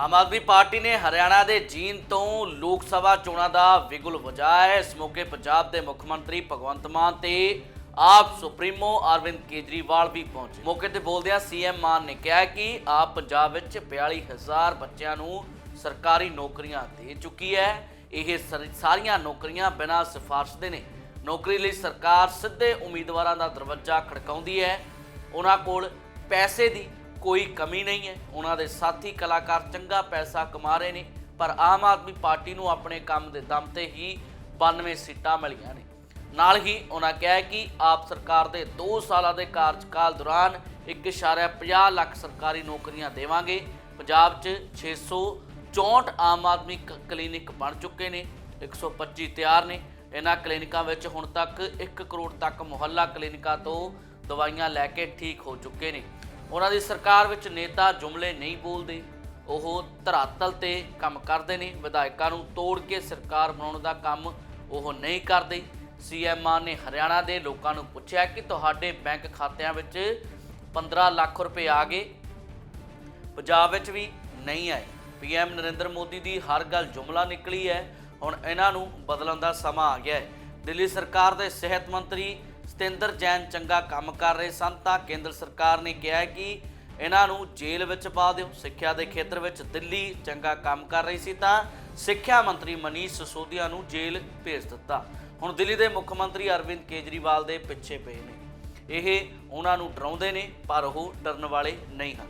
Aam Aadmi party ਨੇ ਹਰਿਆਣਾ ਦੇ jean ਤੋਂ ਲੋਕ ਸਭਾ ਚੋਣਾਂ ਦਾ ਵਿਗੁਲ ਵਜਾਇਆ ਹੈ। ਇਸ ਮੌਕੇ ਪੰਜਾਬ ਦੇ ਮੁੱਖ ਮੰਤਰੀ ਭਗਵੰਤ ਮਾਨ ਤੇ ਆਪ ਸੁਪਰੀਮੋ ਅਰਵਿੰਦ ਕੇਜਰੀਵਾਲ ਵੀ ਪਹੁੰਚੇ। ਮੌਕੇ ਤੇ ਬੋਲਦਿਆਂ ਸੀਐਮ ਮਾਨ ਨੇ ਕਿਹਾ ਕਿ ਆਪ ਪੰਜਾਬ ਵਿੱਚ 42000 ਬੱਚਿਆਂ ਨੂੰ ਸਰਕਾਰੀ ਨੌਕਰੀਆਂ ਦੇ ਚੁੱਕੀ ਹੈ। ਇਹ ਸਰ- ਸਾਰੀਆਂ ਨੌਕਰੀਆਂ ਬਿਨਾਂ ਸਿਫਾਰਿਸ਼ ਦੇ ਨੇ। ਨੌਕਰੀ ਲਈ ਸਰਕਾਰ ਸਿੱਧੇ ਉਮੀਦਵਾਰਾਂ ਦਾ ਦਰਵਾਜ਼ਾ ਖੜਕਾਉਂਦੀ ਹੈ। ਉਹਨਾਂ ਕੋਲ ਪੈਸੇ ਦੀ ਕੋਈ ਕਮੀ ਨਹੀਂ ਹੈ। ਉਹਨਾਂ ਦੇ ਸਾਥੀ ਕਲਾਕਾਰ ਚੰਗਾ ਪੈਸਾ ਕਮਾ ਰਹੇ ਨੇ, ਪਰ ਆਮ ਆਦਮੀ ਪਾਰਟੀ ਨੂੰ ਆਪਣੇ ਕੰਮ ਦੇ ਦਮ ਤੇ ਹੀ 92 ਸੀਟਾਂ ਮਿਲੀਆਂ ਨੇ। ਨਾਲ ਹੀ ਉਹਨਾਂ ਕਿਹਾ ਕਿ ਆਪ ਸਰਕਾਰ ਦੇ 2 ਸਾਲਾਂ ਦੇ ਕਾਰਜਕਾਲ ਦੌਰਾਨ 1.50 ਲੱਖ ਸਰਕਾਰੀ ਨੌਕਰੀਆਂ ਦੇਵਾਂਗੇ। ਪੰਜਾਬ 'ਚ 664 ਆਮ ਆਦਮੀ ਕ- ਕਲੀਨਿਕ ਬਣ ਚੁੱਕੇ ਨੇ 125 ਤਿਆਰ ਨੇ। ਇਹਨਾਂ ਕਲੀਨਿਕਾਂ ਵਿੱਚ ਹੁਣ ਤੱਕ 1 ਕਰੋੜ ਤੱਕ ਮੁਹੱਲਾ ਕਲੀਨਿਕਾਂ ਤੋਂ ਦਵਾਈਆਂ ਲੈ ਕੇ ਠੀਕ ਹੋ ਚੁੱਕੇ ਨੇ। ਉਹਨਾਂ ਦੀ ਸਰਕਾਰ ਵਿੱਚ ਨੇਤਾ ਜੁਮਲੇ ਨਹੀਂ ਬੋਲਦੇ, ਉਹ ਧਰਾਤਲ ਤੇ ਕੰਮ ਕਰਦੇ ਨੇ, ਵਿਧਾਇਕਾਂ ਨੂੰ ਤੋੜ ਕੇ ਸਰਕਾਰ ਬਣਾਉਣ ਦਾ ਕੰਮ ਉਹ ਨਹੀਂ ਕਰਦੇ। ਸੀਐਮ ਮਾਨ ਨੇ ਹਰਿਆਣਾ ਦੇ ਲੋਕਾਂ ਨੂੰ ਪੁੱਛਿਆ ਕਿ ਤੁਹਾਡੇ ਬੈਂਕ ਖਾਤਿਆਂ ਵਿੱਚ 15 ਲੱਖ ਰੁਪਏ ਆ ਗਏ, ਪੰਜਾਬ ਵਿੱਚ ਵੀ ਨਹੀਂ ਆਏ। ਪੀਐਮ ਨਰਿੰਦਰ ਮੋਦੀ ਦੀ ਹਰ ਗੱਲ ਜੁਮਲਾ ਨਿਕਲੀ ਹੈ, ਹੁਣ ਇਹਨਾਂ ਨੂੰ ਬਦਲਣ ਦਾ ਸਮਾਂ ਆ ਗਿਆ ਹੈ। ਦਿੱਲੀ ਸਰਕਾਰ ਦੇ ਸਿਹਤ ਮੰਤਰੀ ਸਤਿੰਦਰ ਜੈਨ ਚੰਗਾ ਕੰਮ ਕਰ ਰਹੇ ਸਨ, ਤਾਂ ਕੇਂਦਰ ਸਰਕਾਰ ਨੇ ਕਿਹਾ ਕਿ ਇਹਨਾਂ ਨੂੰ ਜੇਲ੍ਹ ਵਿੱਚ ਪਾ ਦਿਓ। ਸਿੱਖਿਆ ਦੇ ਖੇਤਰ ਵਿੱਚ ਦਿੱਲੀ ਚੰਗਾ ਕੰਮ ਕਰ ਰਹੀ ਸੀ, ਤਾਂ ਸਿੱਖਿਆ ਮੰਤਰੀ ਮਨੀਸ਼ ਸਿਸੋਦੀਆ ਨੂੰ ਜੇਲ੍ਹ ਭੇਜ ਦਿੱਤਾ। ਹੁਣ ਦਿੱਲੀ ਦੇ ਮੁੱਖ ਮੰਤਰੀ ਅਰਵਿੰਦ ਕੇਜਰੀਵਾਲ ਦੇ ਪਿੱਛੇ ਪਏ ਨੇ। ਇਹ ਉਹਨਾਂ ਨੂੰ ਡਰਾਉਂਦੇ ਨੇ, ਪਰ ਉਹ ਡਰਨ ਵਾਲੇ ਨਹੀਂ ਹਨ।